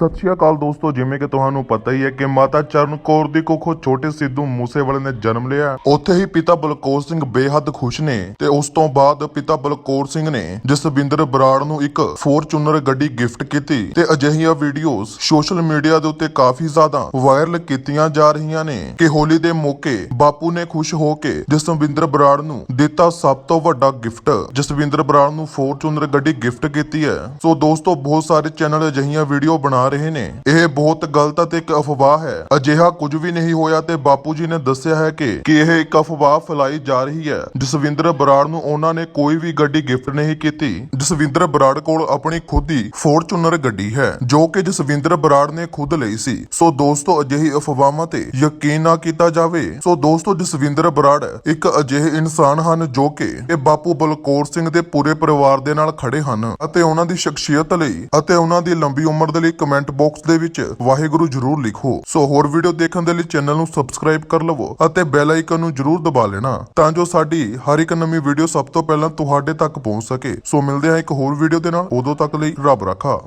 ਸਤਿ ਸ਼੍ਰੀ ਅਕਾਲ ਦੋਸਤੋ, ਜਿਵੇਂ ਕਿ ਤੁਹਾਨੂੰ ਪਤਾ ਹੀ ਹੈ ਕਿ ਮਾਤਾ ਚਰਨ ਕੌਰ ਦੀ ਕੁੱਖੋਂ ਛੋਟੇ ਸਿੱਧੂ ਮੂਸੇਵਾਲੇ ਨੇ ਜਨਮ ਲਿਆ। ਉੱਥੇ ਹੀ ਪਿਤਾ ਬਲਕੌਰ ਸਿੰਘ ਬੇਹੱਦ ਖੁਸ਼ ਨੇ ਤੇ ਉਸ ਤੋਂ ਬਾਅਦ ਪਿਤਾ ਬਲਕੌਰ ਸਿੰਘ ਨੇ ਜਸਵਿੰਦਰ ਬਰਾੜ ਨੂੰ ਇੱਕ ਫੋਰਚੂਨਰ ਗੱਡੀ ਗਿਫਟ ਕੀਤੀ ਤੇ ਅਜਿਹੀਆਂ ਵੀਡੀਓਜ਼ ਸੋਸ਼ਲ ਮੀਡੀਆ ਦੇ ਉੱਤੇ ਕਾਫੀ ਜ਼ਿਆਦਾ ਵਾਇਰਲ ਕੀਤੀਆਂ ਜਾ ਰਹੀਆਂ ਨੇ ਕਿ ਹੋਲੀ ਦੇ ਮੌਕੇ ਬਾਪੂ ਨੇ ਖੁਸ਼ ਹੋ ਕੇ ਜਸਵਿੰਦਰ ਬਰਾੜ ਨੂੰ ਦਿੱਤਾ ਸਭ ਤੋਂ ਵੱਡਾ ਗਿਫਟ। ਜਸਵਿੰਦਰ ਬਰਾੜ ਨੂੰ ਫੋਰਚੂਨਰ ਗੱਡੀ ਗਿਫਟ ਕੀਤੀ ਹੈ। ਸੋ ਦੋਸਤੋ, ਬਹੁਤ ਸਾਰੇ ਚੈਨਲ ਅਜਿਹੀਆਂ ਵੀਡੀਓ ਬਣਾ ਰਹੇ ਨੇ। ਇਹ ਬਹੁਤ ਗਲਤ ਅਤੇ ਇੱਕ ਅਫਵਾਹ ਹੈ। ਅਜਿਹਾ ਕੁਝ ਵੀ ਨਹੀਂ ਹੋਇਆ ਤੇ ਬਾਪੂ ਜੀ ਨੇ ਦੱਸਿਆ ਹੈ ਕਿ ਕਿ ਇਹ ਇੱਕ ਅਫਵਾਹ ਫੈਲਾਈ ਜਾ ਰਹੀ ਹੈ। ਜਸਵਿੰਦਰ ਬਰਾੜ ਨੂੰ ਉਹਨਾਂ ਨੇ ਕੋਈ ਵੀ ਗੱਡੀ ਗਿਫਟ ਨਹੀਂ ਕੀਤੀ। ਜਸਵਿੰਦਰ ਬਰਾੜ ਕੋਲ ਆਪਣੀ ਖੁਦ ਦੀ ਫੋਰਚੂਨਰ ਗੱਡੀ ਹੈ, ਜੋ ਕਿ ਜਸਵਿੰਦਰ ਬਰਾੜ ਨੇ ਖੁਦ ਲਈ ਸੀ। ਸੋ ਦੋਸਤੋ, ਅਜਿਹੀ ਅਫਵਾਹਾਂ ਤੇ ਯਕੀਨ ਨਾ ਕੀਤਾ ਜਾਵੇ, ਸੋ ਦੋਸਤੋ, ਜਸਵਿੰਦਰ ਬਰਾੜ ਇੱਕ ਅਜਿਹੇ ਇਨਸਾਨ ਹਨ ਜੋ ਕਿ ਇਹ ਬਾਪੂ ਬਲਕੌਰ ਸਿੰਘ ਦੇ ਪੂਰੇ ਪਰਿਵਾਰ ਦੇ ਨਾਲ ਖੜੇ ਹਨ ਅਤੇ ਉਹਨਾਂ ਦੀ ਸ਼ਖਸੀਅਤ ਲਈ ਅਤੇ ਉਹਨਾਂ ਦੀ ਲੰਬੀ ਉਮਰ ਦੇ ਲਈ ਕਮੈਂਟ ਬਾਕਸ ਦੇ ਵਿੱਚ ਵਾਹਿਗੁਰੂ ਜਰੂਰ ਲਿਖੋ। ਸੋ ਹੋਰ ਵੀਡੀਓ ਦੇਖਣ ਦੇ ਲਈ ਚੈਨਲ ਨੂੰ ਸਬਸਕ੍ਰਾਈਬ ਕਰ ਲਵੋ ਅਤੇ ਬੈਲ ਆਈਕਨ ਨੂੰ ਜਰੂਰ ਦਬਾ ਲੈਣਾ ਤਾਂ ਜੋ ਸਾਡੀ ਹਰ ਇੱਕ ਨਵੀਂ ਵੀਡੀਓ ਸਭ ਤੋਂ ਪਹਿਲਾਂ ਤੁਹਾਡੇ ਤੱਕ ਪਹੁੰਚ ਸਕੇ। ਸੋ ਮਿਲਦੇ ਹਾਂ ਇੱਕ ਹੋਰ ਵੀਡੀਓ ਦੇ ਨਾਲ। ਉਦੋਂ ਤੱਕ ਲਈ ਰੱਬ ਰੱਖਾ।